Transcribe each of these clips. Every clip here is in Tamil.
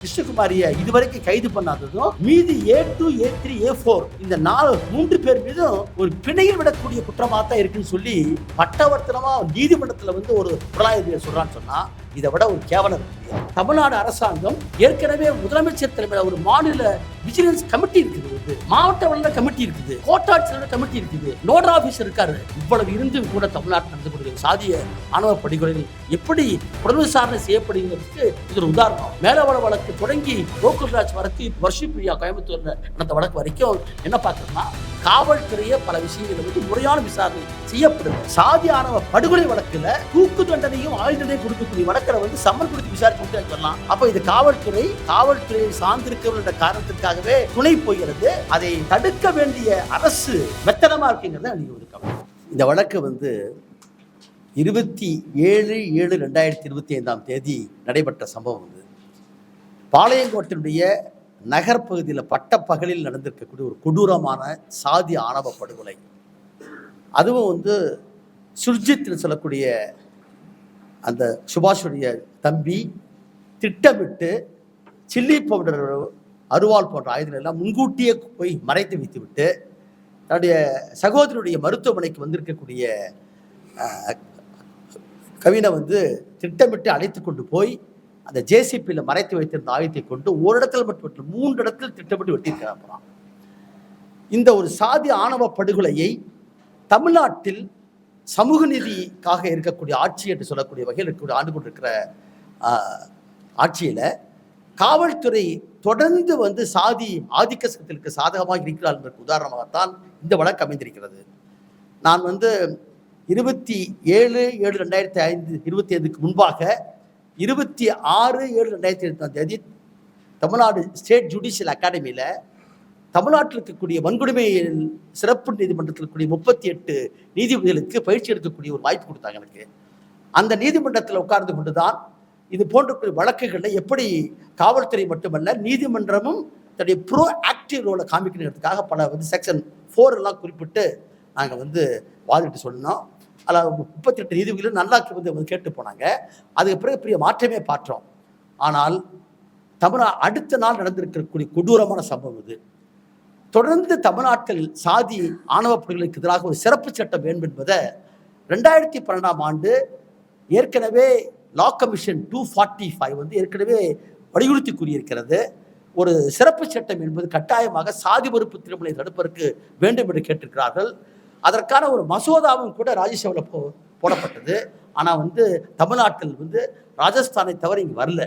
கிருஷ்ணகுமாரிய இதுவரைக்கும் கைது பண்ணாததும் மீதி A two A three A four இந்த நாலு மூன்று பேர் மீதும் ஒரு பிணையில் விடக்கூடிய குற்றமாக தான் இருக்குன்னு சொல்லி பட்டவர்த்தனமா நீதிமன்றத்துல வந்து ஒரு புலனாய்வு சொல்றான்னு சொன்னா இதை விட ஒரு கேவலம் தமிழ்நாடு அரசாங்கம் ஏற்கனவே முதலமைச்சர் தலைமையில ஒரு மாநில விஜிலன்ஸ் கமிட்டி இருக்குது. வந்து. மாவட்ட வளர்ந்த கமிட்டி இருக்குது. கோட்டாட்சியர் கமிட்டி இருக்குது. நோடல் ஆபீசர் இருக்காரு. இவ்வளவு இருந்தும் கூட தமிழ்நாட்டில் நடந்து கொண்டிருக்கிற சாதிய ஆணவ படுகொலைகள் எப்படி புலன் விசாரணை செய்யப்படுகிறதுக்கு இது ஒரு உதாரணம். மேலவள வழக்கு தொடங்கி கோகுல்ராஜ் வழக்கு வருஷி பிரியா கோயம்புத்தூர்ல நடந்த வழக்கு வரைக்கும் என்ன பார்க்கணும்னா காவல்துறையே பல விஷயங்களை வந்து முறையான விசாரணை செய்யப்படுது. சாதி ஆணவ படுகொலை வழக்குல தூக்கு தண்டனையும் ஆயுள் தண்டனை கொடுக்கக்கூடிய வழக்கில் வந்து சம்மன் கொடுத்து விசாரிச்சு வரலாம். அப்ப இது காவல்துறை காவல்துறையை சார்ந்திருக்கிற காரணத்திற்காகவே துணை போகிறது. அதை தடுக்க வேண்டிய அரசு மெத்தனமா இருக்குங்கிறத நீங்க ஒரு கவலை இந்த வழக்கு வந்து இருபத்தி ஏழு ஏழு ரெண்டாயிரத்தி இருபத்தி ஐந்தாம் தேதி நடைபெற்ற சம்பவம் வந்து பாளையங்கோட்டினுடைய நகர்ப்பகுதியில் பட்டப்பகலில் நடந்திருக்கக்கூடிய ஒரு கொடூரமான சாதி ஆணவ படுகொலை. அதுவும் வந்து சுர்ஜித்னு சொல்லக்கூடிய அந்த சுபாஷுடைய தம்பி திட்டமிட்டு சில்லி பவுடர் அருவாள் போன்ற ஆயுதங்கள் எல்லாம் முன்கூட்டியே போய் மறைத்து வைத்துவிட்டு தன்னுடைய சகோதரனுடைய மருத்துவமனைக்கு வந்திருக்கக்கூடிய கவினை வந்து திட்டமிட்டு அழைத்து கொண்டு போய் அந்த ஜேசிபியில் மறைத்து வைத்திருந்த ஆயுதத்தை கொண்டு ஒரு இடத்துல மட்டும் மூன்று இடத்துல திட்டமிட்டு வெட்டியிருக்கிறான் இந்த ஒரு சாதி ஆணவ படுகொலையை தமிழ்நாட்டில் சமூக நீதிக்காக இருக்கக்கூடிய ஆட்சி என்று சொல்லக்கூடிய வகையில் இருக்கக்கூடிய ஆண்டு கொண்டிருக்கிற ஆட்சியில் காவல்துறை தொடர்ந்து வந்து சாதி ஆதிக்க சக்திகளுக்கு சாதகமாக இருக்கிறார் என்பதற்கு உதாரணமாகத்தான் இந்த வழக்கு அமைந்திருக்கிறது. நான் வந்து இருபத்தி ஏழு ஏழு ரெண்டாயிரத்தி ஐந்து இருபத்தி ஐந்துக்கு முன்பாக இருபத்தி ஆறு ஏழு ரெண்டாயிரத்தி இருபத்தாம் தேதி தமிழ்நாடு ஸ்டேட் ஜுடிஷியல் அகாடமியில் தமிழ்நாட்டில் இருக்கக்கூடிய வன்கொடுமை சிறப்பு நீதிமன்றத்தில் இருக்கக்கூடிய முப்பத்தி எட்டு நீதிபதிகளுக்கு பயிற்சி எடுக்கக்கூடிய ஒரு வாய்ப்பு கொடுத்தாங்க எனக்கு. அந்த நீதிமன்றத்தில் உட்கார்ந்து கொண்டு தான் இது போன்ற வழக்குகளில் எப்படி காவல்துறை மட்டுமல்ல நீதிமன்றமும் தன்னுடைய ப்ரோ ஆக்டிவ் ரோலை காமிக்கணுங்கிறதுக்காக பல வந்து செக்ஷன் ஃபோர் எல்லாம் குறிப்பிட்டு நாங்கள் வந்து வாதிட்டு சொன்னோம். அதில் முப்பத்தி எட்டு நீதிபதிகளும் நல்லா வந்து கேட்டு போனாங்க. அதுக்கு பிறகு பெரிய மாற்றமே பார்த்தோம். ஆனால் தமிழ் அடுத்த நாள் நடந்திருக்கக்கூடிய கொடூரமான சம்பவம் இது. தொடர்ந்து தமிழ்நாட்டில் சாதி ஆணவ படுகொலைக்கு எதிராக ஒரு சிறப்பு சட்டம் வேண்டும் என்பதை ரெண்டாயிரத்தி பன்னெண்டாம் ஆண்டு ஏற்கனவே law commission two forty five வந்து ஏற்கனவே வலியுறுத்தி கூறியிருக்கிறது. ஒரு சிறப்பு சட்டம் என்பது கட்டாயமாக சாதி மறுப்பு திருமணத்தை தடுப்பதற்கு வேண்டும் என்று கேட்டிருக்கிறார்கள். அதற்கான ஒரு மசோதாவும் கூட ராஜ்யசபாவில் போ போடப்பட்டது. ஆனால் வந்து தமிழ்நாட்டில் வந்து ராஜஸ்தானை தவிர இங்கே வரல.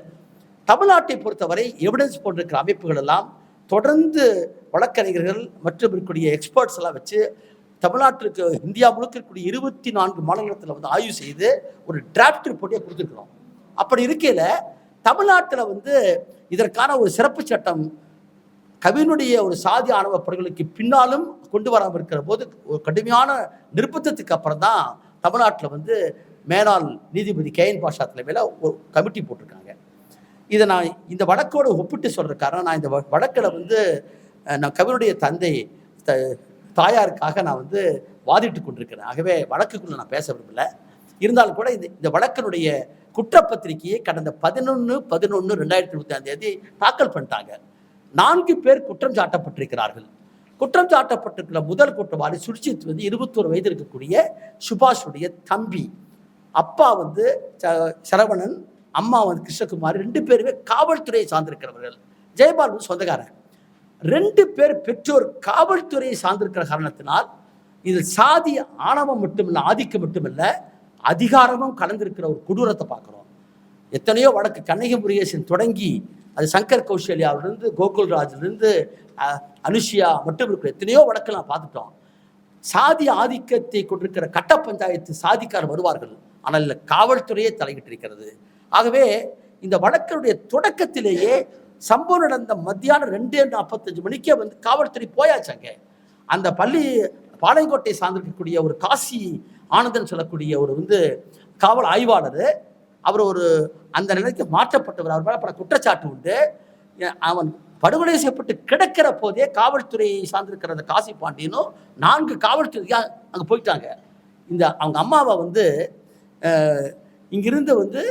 தமிழ்நாட்டை பொறுத்தவரை எவிடன்ஸ் போன்றிருக்கிற அமைப்புகள் எல்லாம் தொடர்ந்து வழக்கறிஞர்கள் மற்றும் இருக்கக்கூடிய எக்ஸ்பர்ட்ஸ் எல்லாம் வச்சு தமிழ்நாட்டிற்கு இந்தியா முழுக்க இருக்கக்கூடிய இருபத்தி நான்கு மாநிலத்தில் வந்து ஆய்வு செய்து ஒரு டிராப்ட் ரிப்போர்ட்டே கொடுத்துருக்குறோம். அப்படி இருக்கையில் தமிழ்நாட்டில் வந்து இதற்கான ஒரு சிறப்பு சட்டம் கவினுடைய ஒரு சாதி ஆணவ படுகொலைக்கு பின்னாலும் கொண்டு வராமல் இருக்கிற போது ஒரு கடுமையான நிர்பந்தத்துக்கு அப்புறம் தான் தமிழ்நாட்டில் வந்து மேலாள் நீதிபதி கே என் பாஷா தலைமையில் ஒரு கமிட்டி போட்டிருக்காங்க. இதை நான் இந்த வழக்கோடு ஒப்பிட்டு சொல்கிற காரணம் நான் இந்த வ- வழக்கில் வந்து நான் கவினுடைய தந்தை த தாயாருக்காக நான் வந்து வாதிட்டு கொண்டிருக்கிறேன். ஆகவே வழக்குக்குள்ள நான் பேச விரும்பல. இருந்தாலும் கூட இந்த இந்த வழக்கினுடைய குற்றப்பத்திரிகையை கடந்த பதினொன்று பதினொன்று ரெண்டாயிரத்தி இருபத்தாம் தேதி தாக்கல் பண்ணிட்டாங்க. நான்கு பேர் குற்றம் சாட்டப்பட்டிருக்கிறார்கள். குற்றம் சாட்டப்பட்டிருக்கிற முதல் குற்றவாளி சுர்ஜித் வந்து இருபத்தோரு வயது இருக்கக்கூடிய சுபாஷுடைய தம்பி. அப்பா வந்து ச- சரவணன் அம்மா வந்து கிருஷ்ணகுமார் ரெண்டு பேருமே காவல்துறையை சார்ந்திருக்கிறவர்கள். ஜெயபால் வந்து சொந்தக்காரன் ரெண்டு பேர் பெற்றோர் காவல்துறையை சார்ந்திருக்கிற காரணத்தினால் இதில் சாதி ஆணவம் மட்டுமில்லை ஆதிக்கம் மட்டுமில்லை அதிகாரமும் கலந்திருக்கிற ஒரு கொடூரத்தை பார்க்குறோம். எத்தனையோ வழக்கு கண்ணகி முருகேசன் தொடங்கி அது சங்கர் கௌசல்யாவிலிருந்து கோகுல்ராஜிலிருந்து அனுஷியா மட்டும் இருக்கிற எத்தனையோ வழக்கு நான் பார்த்துட்டோம். சாதி ஆதிக்கத்தை கொண்டிருக்கிற கட்ட பஞ்சாயத்து சாதிக்கார் வருவார்கள் ஆனால் இல்லை காவல்துறையே தலையிட்டிருக்கிறது. ஆகவே இந்த வழக்கினுடைய தொடக்கத்திலேயே சம்பவம் நடந்த மத்தியானம் ரெண்டே நாற்பத்தஞ்சு மணிக்கே வந்து காவல்துறை போயாச்சாங்க அந்த பள்ளி பாளையங்கோட்டை சார்ந்திருக்கக்கூடிய ஒரு காசி ஆனந்தன் சொல்லக்கூடிய ஒரு வந்து காவல் ஆய்வாளர் அவர் ஒரு அந்த நிலைக்கு மாற்றப்பட்டவர். அவர் மேலே பல குற்றச்சாட்டு உண்டு. அவன் படுகொலை செய்யப்பட்டு கிடக்கிற போதே காவல்துறையை சார்ந்திருக்கிற அந்த காசி பாண்டியனும் நான்கு காவல்துறையாக அங்கே போயிட்டாங்க. இந்த அவங்க அம்மாவை வந்து இங்கிருந்து வந்து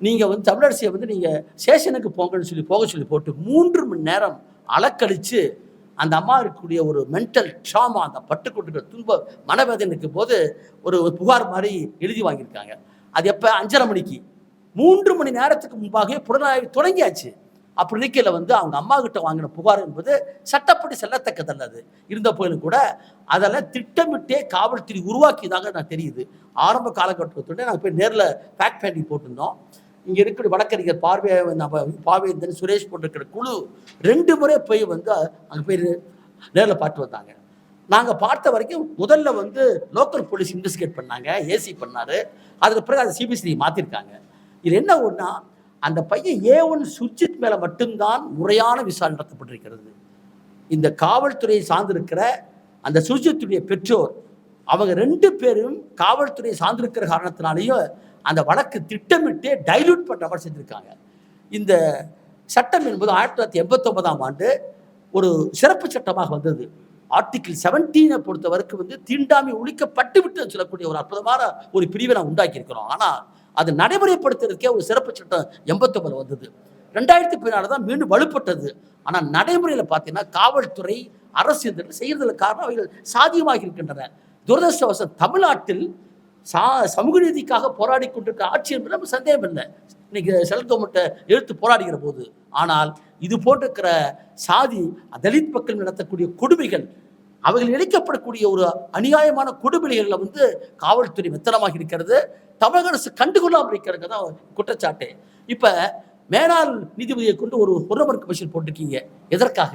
நீங்கள் வந்து தமிழரசியை வந்து நீங்கள் சேஷனுக்கு போங்கன்னு சொல்லி போக சொல்லி போட்டு மூன்று மணி நேரம் அலக்கழித்து அந்த அம்மா இருக்கக்கூடிய ஒரு மென்டல் ட்ராமா அந்த பட்டுக்கொட்டுக்கிற துன்ப மனவேதனைக்கு போது ஒரு ஒரு புகார் மாதிரி எழுதி வாங்கியிருக்காங்க. அது எப்போ? அஞ்சரை மணிக்கு. மூன்று மணி நேரத்துக்கு முன்பாகவே புலனாய்வு தொடங்கியாச்சு. அப்படி இருக்கையில் வந்து அவங்க அம்மா கிட்ட வாங்கின புகார் என்பது சட்டப்படி செல்லத்தக்கதல்லது இருந்த போயிலும் கூட அதெல்லாம் திட்டமிட்டே காவல்துறை உருவாக்கியதாக நான் தெரியுது. ஆரம்ப காலகட்டத்தோட நாங்கள் போய் நேரில் பேக் பேண்டிங் போட்டிருந்தோம். இங்கே இருக்கிற வழக்கறிஞர் பார்வை பாவேந்தன் சுரேஷ் போட்டிருக்கிற குழு ரெண்டு முறை போய் வந்து அங்கே போய் நேரில் பார்த்து வந்தாங்க. நாங்கள் பார்த்த வரைக்கும் முதல்ல வந்து லோக்கல் போலீஸ் இன்வெஸ்டிகேட் பண்ணாங்க ஏசி பண்ணாரு. அதுக்கு பிறகு அதை சிபிசிஐ மாற்றிருக்காங்க இது என்ன ஒன்றா அந்த பையன் ஏ ஒன் சுர்ஜித் மேலே மட்டும்தான் முறையான விசாரணை நடத்தப்பட்டிருக்கிறது. இந்த காவல்துறையை சார்ந்திருக்கிற அந்த சுர்ஜித்துடைய பெற்றோர் அவங்க ரெண்டு பேரும் காவல்துறையை சார்ந்திருக்கிற காரணத்தினாலேயும் அந்த வழக்கு திட்டமிட்டே டைல்யூட் பண்ணுற மாதிரி செஞ்சுருக்காங்க. இந்த சட்டம் என்பது ஆயிரத்தி தொள்ளாயிரத்தி எண்பத்தொன்பதாம் ஆண்டு ஒரு சிறப்பு சட்டமாக வந்தது. ஆர்டிகிள் செவன்டீனை பொறுத்த வரைக்கும் வந்து தீண்டாமை ஒழிக்கப்பட்டு விட்டு சொல்லக்கூடிய ஒரு அற்புதமான ஒரு பிரிவை நான் உண்டாக்கியிருக்கிறோம். ஆனால் அது நடைமுறைப்படுத்துறதுக்கே ஒரு சிறப்பு சட்டம் எண்பத்தொம்பது வந்தது. ரெண்டாயிரத்தி பதினாலு தான் மீண்டும் வலுப்பட்டது. ஆனால் நடைமுறையில் பார்த்தீங்கன்னா காவல்துறை அரசு இந்த காரணம் அவைகள் சாதியமாக இருக்கின்றன துரதிருஷ்டவசம். தமிழ்நாட்டில் சா சமூக நீதிக்காக போராடி கொண்டிருக்க ஆட்சி என்பது நம்ம சந்தேகம் இல்லை. இன்னைக்கு செல் கவர்மெண்ட்டை எழுத்து போராடுகிற போது. ஆனால் இது போட்டிருக்கிற சாதி தலித் மக்கள் நடத்தக்கூடிய கொடுமைகள் அவர்கள் இழைக்கப்படக்கூடிய ஒரு அநியாயமான கொடுமைகளை வந்து காவல்துறை மெத்தனமாக இருக்கிறது. தமிழக அரசு கண்டுகொள்ளாமல் இருக்கிறது தான் குற்றச்சாட்டு. இப்போ மேலாள் நீதிபதியை கொண்டு ஒரு பொருளமர் கமிஷன் போட்டிருக்கீங்க. எதற்காக?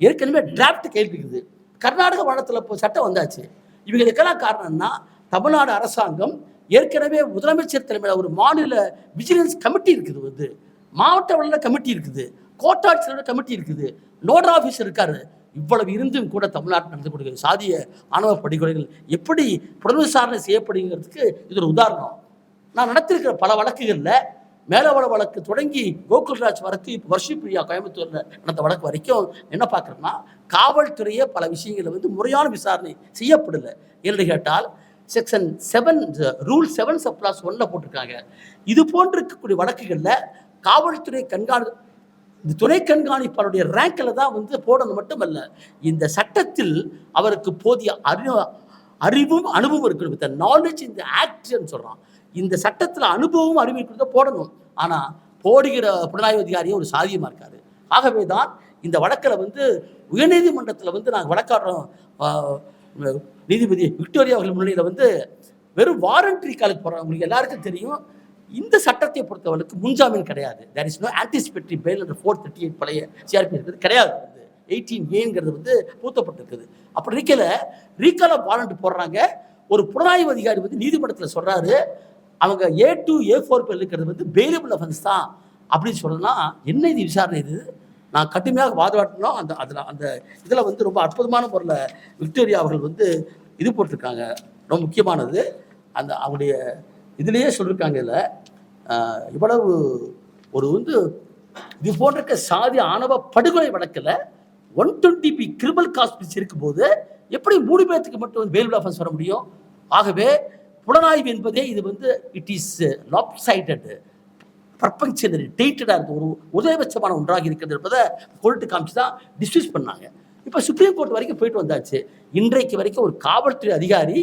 ஏற்கனவே டிராப்ட் கேள்வி இருக்குது. கர்நாடக மாநிலத்தில் இப்போ சட்டம் வந்தாச்சு. இவங்களுக்கெல்லாம் காரணம்னா தமிழ்நாடு அரசாங்கம் ஏற்கனவே முதலமைச்சர் தலைமையில் ஒரு மாநில விஜிலன்ஸ் கமிட்டி இருக்குது வந்து மாவட்ட வளர்ந்த கமிட்டி இருக்குது. கோட்டாட்சியரோட கமிட்டி இருக்குது. நோடல் ஆஃபீஸர் இருக்காரு. இவ்வளவு இருந்தும் கூட தமிழ்நாட்டில் நடத்தக்கூடிய சாதிய ஆணவ படுகொலைகள் எப்படி புலன் விசாரணை செய்யப்படுங்கிறதுக்கு இது ஒரு உதாரணம். நான் நடத்திருக்கிற பல வழக்குகளில் மேலவள வழக்கு தொடங்கி கோகுல்ராஜ் வரத்தி இப்போ வர்ஷிப்பிரியா கோயம்புத்தூரில் நடந்த வழக்கு வரைக்கும் என்ன பார்க்குறோம்னா காவல்துறையே பல விஷயங்களை வந்து முறையான விசாரணை செய்யப்படலை. என்று கேட்டால் section seven rule seven subclause ஒன்ல போட்டிருக்காங்க. இது போன்று இருக்கக்கூடிய வழக்குகளில் காவல்துறை கண்காணி இந்த துணை கண்காணிப்பாளருடைய ரேங்கில் தான் வந்து போடணும் மட்டுமல்ல இந்த சட்டத்தில் அவருக்கு போதிய அறிவு அறிவும் அனுபவம் இருக்கணும். வித் நாலேஜ் இந்த ஆக்ட்ன்னு சொல்கிறான் இந்த சட்டத்தில் அனுபவம் அறிவு இருக்கிறத போடணும். ஆனால் போடுகிற புலனாய்வு அதிகாரியே ஒரு சாதியமாக இருக்காரு. ஆகவே தான் இந்த வழக்கில் வந்து உயர்நீதிமன்றத்தில் வந்து நாங்கள் வழக்காடுறோம். நீதிபதி விக்டோரியா அவர்கள் முன்னிலையில் வந்து வெறும் வாரண்டரி காலுக்கு போகிறாங்க உங்களுக்கு எல்லாருக்கும் தெரியும். இந்த சட்டத்தை பொறுத்தவரைக்கு முன்ஜாமீன் கிடையாது. There is no anticipatory bail என்ற ஃபோர் தேர்ட்டி எயிட் பழைய சிஆர்பி இருக்கிறது கிடையாது. வந்து எயிட்டீன் ஏங்கிறது வந்து பூத்தப்பட்டிருக்குது. அப்படி இருக்கல ரீகால் ஆஃப் வாரண்ட் போடுறாங்க. ஒரு புலனாய்வு அதிகாரி வந்து நீதிமன்றத்தில் சொல்கிறாரு அவங்க ஏ டூ ஏ ஃபோர் பேர் இருக்கிறது வந்து பெயிலபிள் அஃபென்ஸ் தான். அப்படின்னு சொல்லலாம் என்ன இது விசாரணை இது? நான் கடுமையாக வாதாடினோம் அந்த அதில் அந்த இதில் வந்து ரொம்ப அற்புதமான முறையில் விக்டோரியா அவர்கள் வந்து இது போட்டிருக்காங்க. ரொம்ப முக்கியமானது. அந்த அவங்களுடைய இதுலேயே சொல்லியிருக்காங்க இதில் இவ்வளவு ஒரு வந்து இது போன்ற சாதி ஆணவ படுகொலை வழக்கில் one twenty B criminal conspiracy இருக்கும்போது எப்படி மூணு பேர்த்துக்கு மட்டும் வந்து பெயில் வர முடியும்? ஆகவே புலனாய்வு என்பதே இது வந்து it is lopsided perfunctory டேட்டடாக இருக்கு ஒரு உதயபட்சமான ஒன்றாக இருக்கிறது என்பதை கோர்ட்டு காமிச்சு தான் டிஸ்மிஸ் பண்ணாங்க. இப்போ சுப்ரீம் கோர்ட் வரைக்கும் போயிட்டு வந்தாச்சு. இன்றைக்கு வரைக்கும் ஒரு காவல்துறை அதிகாரி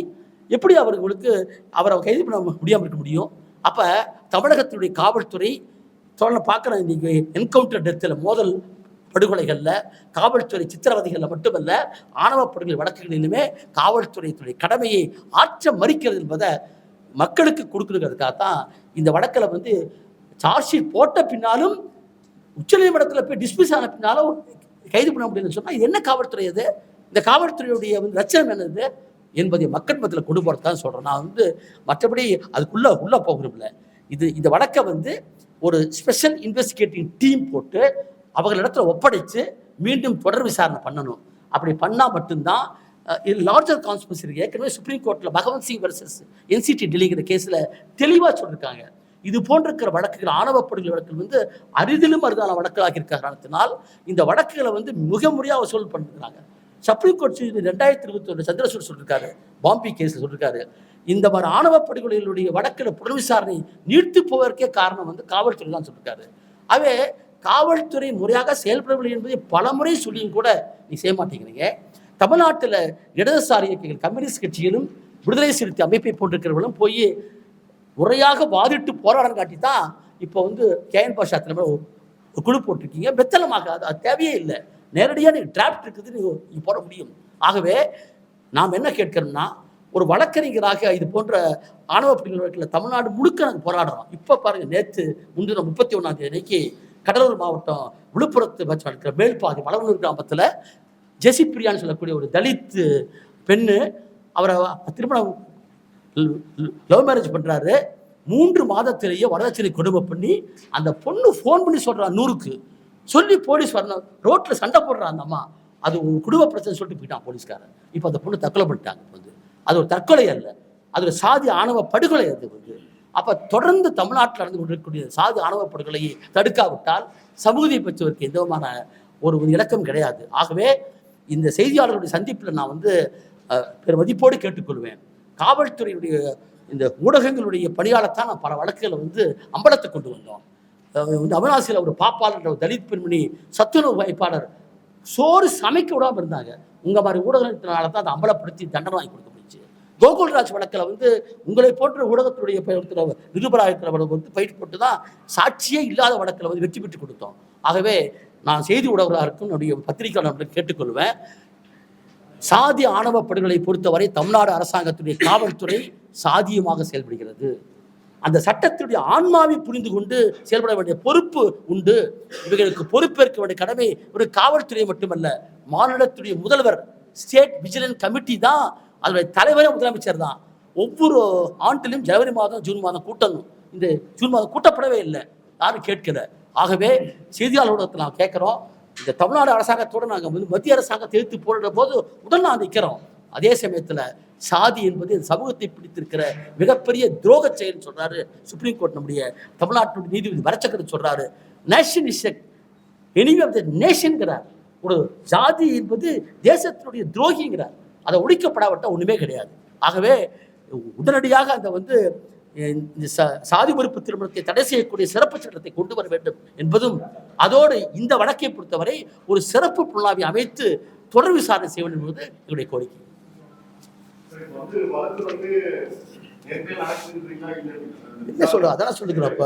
எப்படி அவர்களுக்கு அவரை கைது பண்ண முடியாமல் இருக்க முடியும்? அப்போ தமிழகத்தினுடைய காவல்துறை தொடர்ந்து பார்க்குற இன்னைக்கு என்கவுண்டர் டெத்தில் மோதல் படுகொலைகளில் காவல்துறை சித்திரவதைகளில் மட்டுமல்ல ஆணவ படுகொலை வழக்குகளிலுமே காவல்துறையினுடைய கடமையை ஆற்ற மறிக்கிறது என்பதை மக்களுக்கு கொடுக்குறதுக்காக தான் இந்த வழக்கில் வந்து சார்ஜ் ஷீட் போட்ட பின்னாலும் உச்சநீதிமன்றத்தில் போய் டிஸ்மிஸ் ஆன பின்னாலும் கைது பண்ண முடியும்னு சொன்னால் இது என்ன காவல்துறை அது? இந்த காவல்துறையுடைய வந்து லட்சணம் என்னது? என்பதை மக்கள் மத்தியில் கொண்டு போகிறது தான் சொல்கிறேன் நான் வந்து மற்றபடி அதுக்குள்ளே உள்ளே போகிறோம்ல இது இந்த வழக்கை வந்து ஒரு ஸ்பெஷல் இன்வெஸ்டிகேட்டிங் டீம் போட்டு அவர்களிடத்துல ஒப்படைச்சு மீண்டும் தொடர் விசாரணை பண்ணணும். அப்படி பண்ணால் மட்டும்தான் இது லார்ஜர் கான்ஸ்பிரசி ஏற்கனவே சுப்ரீம் கோர்ட்டில் பகவந்த் சிங் வர்சஸ் என்சிடி டெல்லிங்கிற கேஸில் தெளிவாக சொல்லியிருக்காங்க இது போன்ற இருக்கிற வழக்குகள் ஆணவ படுகொலை வழக்குகள் வந்து அரிதிலும் அரிதான வழக்குகளாக இருக்கிற காரணத்தினால் இந்த வழக்குகளை வந்து மிக முறையாக வசூல் பண்ணிருக்கிறாங்க. சுப்ரீம் கோர்ட் ரெண்டாயிரத்தி இருபத்தி ஒன்று சந்திரசூர் சொல்லியிருக்காரு பாம்பே கேஸில் சொல்லியிருக்காரு இந்த மாதிரி ஆணவ படுகொலைகளுடைய வழக்கில் புலன் விசாரணை நீர்த்து போவதற்கே காரணம் வந்து காவல்துறை தான் சொல்லியிருக்காரு அவே காவல்துறை முறையாக செயல்படவில்லை என்பதை பலமுறை சொல்லியும் கூட நீ செய்ய மாட்டேங்கிறீங்க. தமிழ்நாட்டில் இடதுசாரி இயக்கங்கள் கம்யூனிஸ்ட் கட்சிகளும் விடுதலை சிறுத்தை அமைப்பை போன்றிருக்கிறவர்களும் போய் முறையாக வாதிட்டு போராடம் காட்டி தான் இப்போ வந்து கேஎன் பாஷா தலைமையில் குழு போட்டிருக்கீங்க. வெத்தலமாக அது அது தேவையே இல்லை. நேரடியாக நீங்கள் டிராப்ட் இருக்குது நீங்கள் நீ போட முடியும். ஆகவே நாம் என்ன கேட்கிறோம்னா ஒரு வழக்கறிஞராக இது போன்ற ஆணவ பிள்ளைகள் தமிழ்நாடு முழுக்க நாங்கள் போராடுறோம். இப்போ பாருங்கள் நேற்று முந்தின முப்பத்தி ஒன்றாம் தேதிக்கு கடலூர் மாவட்டம் விழுப்புரத்து வச்சு இருக்கிற மேல்பாதி மலவனூர் கிராமத்தில் ஜெசி பிரியான்னு சொல்லக்கூடிய ஒரு தலித் பெண்ணு அவரை திருமணம் லவ் மேரேஜ் பண்ணுறாரு மூன்று மாதத்திலேயே வரதட்சணை கொடுமை பண்ணி அந்த பொண்ணு ஃபோன் பண்ணி சொல்கிறான் நூறுக்கு. சொல்லி போலீஸ் வரணும். ரோட்டில் சண்டை போடுறா அந்த அம்மா. அது ஒரு குடும்ப பிரச்சனை சொல்லிட்டு போயிட்டான் போலீஸ்காரன். இப்போ அந்த பொண்ணு தற்கொலை பண்ணிட்டாங்க வந்து. அது ஒரு தற்கொலை அல்ல. அது ஒரு சாதி ஆணவ படுகொலை அது வந்து. அப்போ தொடர்ந்து தமிழ்நாட்டில் நடந்து கொண்டிருக்கக்கூடிய சாது ஆணவ படுகொலையை தடுக்காவிட்டால் சமூகத்தை பெற்றவருக்கு எந்த விதமான ஒரு ஒரு இலக்கம் கிடையாது. ஆகவே இந்த செய்தியாளர்களுடைய சந்திப்பில் நான் வந்து அஹ், பெரும் மதிப்போடு கேட்டுக்கொள்வேன். காவல்துறையுடைய இந்த ஊடகங்களுடைய பணியாளத்தான் நான் பல வழக்குகளை வந்து அம்பலத்தை கொண்டு வந்தோம். வந்து அவினாசியில் ஒரு பாப்பாளர் ஒரு தலித் பெண்மணி சத்துணவு வாய்ப்பாளர் சோறு சமைக்க விடாமல் இருந்தாங்க. உங்கள் மாதிரி ஊடகத்தினால தான் அதை அம்பலப்படுத்தி தண்டனை வாங்கி கொடுக்க கோகுல்ராஜ் வழக்கில் வந்து உங்களை போன்ற ஊடகத்துடைய இருக்கிற வந்து பயிர் போட்டு தான் சாட்சியே இல்லாத வழக்கில் வந்து வெற்றி பெற்று கொடுத்தோம். ஆகவே நான் செய்தி ஊடகராக என்னுடைய பத்திரிகையாளர்களுக்கு கேட்டுக்கொள்வேன். சாதி ஆணவ படுகொலை பொறுத்தவரை தமிழ்நாடு அரசாங்கத்துடைய காவல்துறை சாதியமாக செயல்படுகிறது. அந்த சட்டத்துடைய ஆன்மாவை புரிந்து கொண்டு செயல்பட வேண்டிய பொறுப்பு உண்டு. இவர்களுக்கு பொறுப்பேற்க வேண்டிய கடமை ஒரு காவல்துறை மட்டுமல்ல மாநிலத்துடைய முதல்வர் ஸ்டேட் விஜிலன்ஸ் கமிட்டி தான் அதனுடைய தலைவரே முதலமைச்சர் தான். ஒவ்வொரு ஆண்டிலும் ஜனவரி மாதம் ஜூன் மாதம் கூட்டம் இந்த ஜூன் மாதம் கூட்டப்படவே இல்லை. யாரும் கேட்கல. ஆகவே செய்தியாளர் ஊடகத்தில் நான் கேட்குறோம். இந்த தமிழ்நாடு அரசாங்கத்தோடு நாங்கள் வந்து மத்திய அரசாங்கத்தை எதிர்த்து போடுற போது உடல் நான் நிற்கிறோம் அதே சமயத்தில் சாதி என்பது இந்த சமூகத்தை பிடித்திருக்கிற மிகப்பெரிய துரோக செயல்னு சொல்கிறாரு சுப்ரீம் கோர்ட் நம்முடைய தமிழ்நாட்டுடைய நீதிபதி வரச்சக்கர் சொல்கிறாரு nation is enemy of the நேஷன்கிறார் ஒரு ஜாதி என்பது தேசத்தினுடைய துரோகிங்கிறார். அதை ஒழிக்கப்படாவிட்டால் ஒன்றுமே கிடையாது. ஆகவே உடனடியாக அந்த வந்து இந்த ச- சாதி மறுப்பு திருமணத்தை தடை செய்யக்கூடிய சிறப்பு சட்டத்தை கொண்டு வர வேண்டும் என்பதும் அதோடு இந்த வழக்கை பொறுத்தவரை ஒரு சிறப்பு புலனாவை அமைத்து தொடர் விசாரணை செய்ய வேண்டும் என்பது எங்களுடைய கோரிக்கை. என்ன சொல்ற? அதான் சொல்லுகிறப்ப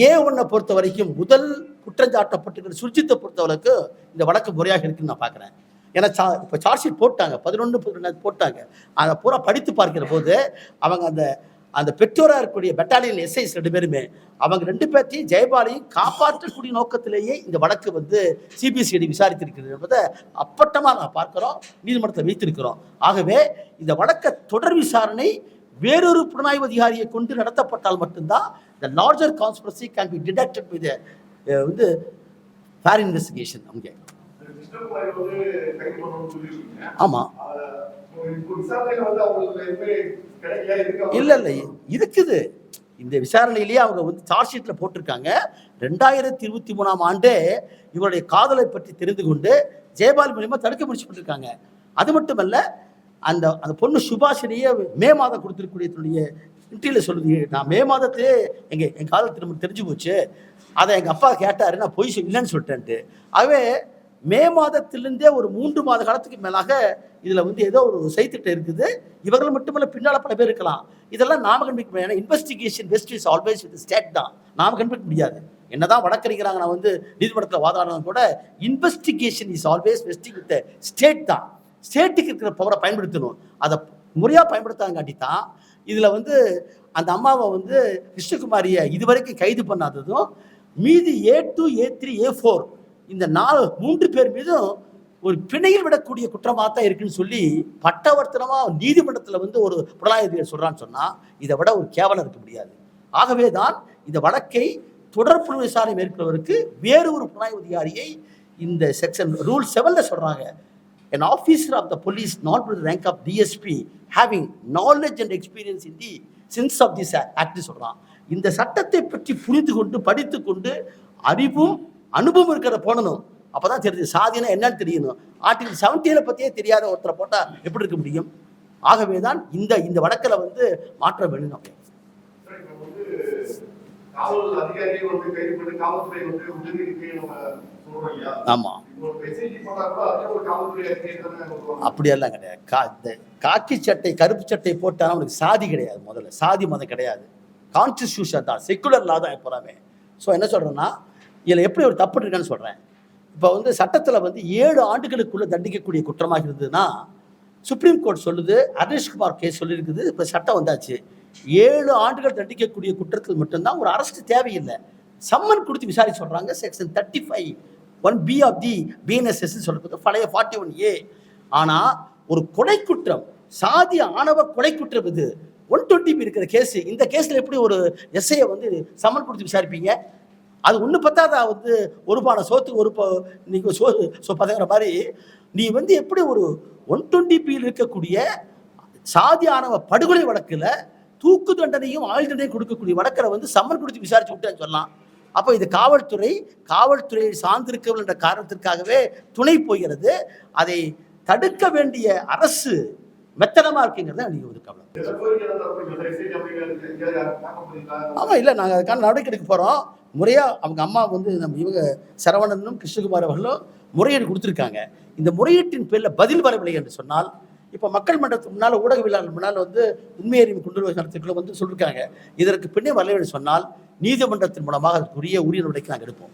ஏ ஒன்னை பொறுத்த வரைக்கும் முதல் குற்றஞ்சாட்டப்பட்டிருக்கிற சுர்ஜித்தை பொறுத்தவரைக்கு இந்த வழக்கு முறையாக இருக்குன்னு நான் பார்க்குறேன். ஏன்னா சா இப்போ சார்ஜ் ஷீட் போட்டாங்க பதினொன்று பதினொன்று போட்டாங்க. அதை பூரா படித்து பார்க்கிற போது அவங்க அந்த அந்த பெற்றோராக இருக்கக்கூடிய பெட்டாலியன் எஸ்ஐஸ் ரெண்டு பேருமே அவங்க ரெண்டு பேர்த்தையும் ஜெயபாலையும் காப்பாற்றக்கூடிய நோக்கத்திலேயே இந்த வழக்கு வந்து சிபிசிஐடி விசாரித்திருக்கிறது என்பதை அப்பட்டமாக நான் பார்க்குறோம் நீதிமன்றத்தில் வைத்திருக்கிறோம். ஆகவே இந்த வழக்க தொடர் விசாரணை வேறொரு புலனாய்வு அதிகாரியை கொண்டு நடத்தப்பட்டால் மட்டும்தான் இந்த larger conspiracy can be detected with வந்து ஃபேர் இன்வெஸ்டிகேஷன் அவங்க ஆமாம் ஆஹ் இல்லை இல்லை. இருக்குது. இந்த விசாரணையிலேயே அவங்க வந்து சார்ஜ் ஷீட்டில் போட்டிருக்காங்க. ரெண்டாயிரத்தி இருபத்தி மூணாம் ஆண்டே இவருடைய காதலை பற்றி தெரிந்து கொண்டு ஜெயபால் மூலியமாக தடுக்க முயற்சி பண்ணிருக்காங்க. அது மட்டுமல்ல அந்த அந்த பொண்ணு சுபாஷினியே மே மாதம் கொடுத்துருக்கூடிய தன்னுடைய இன்டர்வியூவில் சொல்லுது. நான் மே மாதத்திலே எங்கள் என் காதல் திரும்ப தெரிஞ்சு போச்சு. அதை எங்கள் அப்பா கேட்டார். நான் பொய் இல்லைன்னு சொல்லிட்டேன்ட்டு. அவே மே மாதத்திலிருந்தே ஒரு மூன்று மாத காலத்துக்கு மேலாக இதில் வந்து ஏதோ ஒரு செய்திட்டம் இருக்குது. இவர்கள் மட்டுமல்ல பின்னால் பல பேர் இருக்கலாம். இதெல்லாம் நாம கண்டுபிடிக்க முடியாது. ஏன்னா investigation best is always with state தான். நாம கண்டுபிடிக்க முடியாது. என்னதான் வழக்கறிஞராங்க நான் வந்து நீதிமன்றத்தில் வாதாடினாலும் கூட investigation is always best with state தான். ஸ்டேட்டுக்கு இருக்கிற பவரை பயன்படுத்தணும். அதை முறையாக பயன்படுத்தாங்காட்டி தான் இதில் வந்து அந்த அம்மாவை வந்து கிருஷ்ணகுமாரியை இதுவரைக்கும் கைது பண்ணாததும் மீதி A two A three A four இந்த நாலு மூன்று பேர் மீதும் ஒரு பிணையில் விடக்கூடிய குற்றமாக தான் இருக்குன்னு சொல்லி பட்டவர்த்தனமாக நீதிமன்றத்தில் வந்து ஒரு புலனாய்வு சொல்கிறான்னு சொன்னால் இதை விட ஒரு கேவலம் இருக்க முடியாது. ஆகவே தான் இந்த வழக்கை தொடர்பு விசாரணை மேற்கொள்வதற்கு வேறு ஒரு புலனாய்வு அதிகாரியை இந்த செக்ஷன் ரூல் செவனில் சொல்கிறாங்க an officer of the police not with the rank of DSP having knowledge and experience in the sense of this act சொல்றான். இந்த சட்டத்தை பற்றி புரிந்து கொண்டு படித்து கொண்டு அறிவும் அனுபவம் இருக்கிற போடணும். அப்பதான் தெரியுது சாதினா என்னன்னு தெரியணும். ஆர்டிகல் செவன்டீனை பற்றியே தெரியாத ஒருத்தரை போட்டால் எப்படி இருக்க முடியும்? ஆகவே தான் இந்த இந்த வழக்கில் வந்து மாற்றம் வேணும் அப்படின்னு அப்படியெல்லாம் கிடையாது. கா இந்த காக்கி சட்டை கருப்பு சட்டை போட்டாலும் அவனுக்கு சாதி கிடையாது முதல்ல. சாதி மதம் கிடையாது. கான்ஸ்டிடியூஷன் தான். செக்குலர் லா தான் எப்போறாமே ஸோ என்ன சொல்கிறேன்னா இதில் எப்படி ஒரு தப்பு இருக்கான்னு சொல்கிறேன் இப்போ வந்து சட்டத்தில் வந்து ஏழு ஆண்டுகளுக்குள்ளே தண்டிக்கக்கூடிய குற்றமாக இருந்ததுன்னா சுப்ரீம் கோர்ட் சொல்லுது ஹர்னேஷ்குமார் கேஸ் சொல்லியிருக்குது இப்போ சட்டம் வந்தாச்சு. ஏழு ஆண்டுகள் தண்டிக்கக்கூடிய குற்றத்தில் மட்டும்தான் ஒரு அரசு தேவையில்லை. சம்மன் கொடுத்து விசாரிச்சு சொல்கிறாங்க section thirty five one B of the BNSS சொல்றது பழைய ஃபார்ட்டி ஒன் ஏ ஆனால் ஒரு கொலை குற்றம் சாதி ஆணவ கொலை குற்றம் இது ஒன் டுவெண்ட்டி இருக்கிற கேஸ் இந்த கேஸில் எப்படி ஒரு எஸ்ஐயை வந்து சம்மன் கொடுத்து விசாரிப்பீங்க? அது ஒன்று பத்தாதா? வந்து ஒரு பானை சோத்துக்கு ஒரு நீங்க சோ சோ பதங்கிற மாதிரி நீ வந்து எப்படி ஒரு ஒன் டுவெண்ட்டி பியில் இருக்கக்கூடிய சாதி ஆணவ படுகொலை வழக்கில் தூக்கு தண்டனையும் ஆயுள் தண்டனையும் கொடுக்கக்கூடிய வழக்கில் வந்து சம்மன் கொடுத்து விசாரிச்சு விட்டேன்னு சொல்லலாம் அப்போ இது காவல்துறை காவல்துறையை சார்ந்திருக்கவில்லை என்ற காரணத்திற்காகவே துணை போகிறது. அதை தடுக்க வேண்டிய அரசு மெத்தனமாக இருக்குங்கிறத நீங்கள் வந்து கவலை? ஆமாம் இல்லை நாங்கள் அதுக்கான நடவடிக்கை எடுக்க போகிறோம் முறையாக அவங்க அம்மா வந்து நம்ம இவங்க சரவணனும் கிருஷ்ணகுமார் அவர்களும் முறையீடு கொடுத்துருக்காங்க. இந்த முறையீட்டின் பேரில் பதில் வரவில்லை என்று சொன்னால் இப்போ மக்கள் மன்றத்துக்கு முன்னால் ஊடகவியலாளர் முன்னால் வந்து உண்மையறிவு கொண்டு வருவது வந்து சொல்லியிருக்காங்க இதற்கு பின்னே வரவில்லை என்று சொன்னால் நீதிமன்றத்தின் மூலமாக அதற்குரிய உரிய நடவடிக்கை நாங்கள் எடுப்போம்.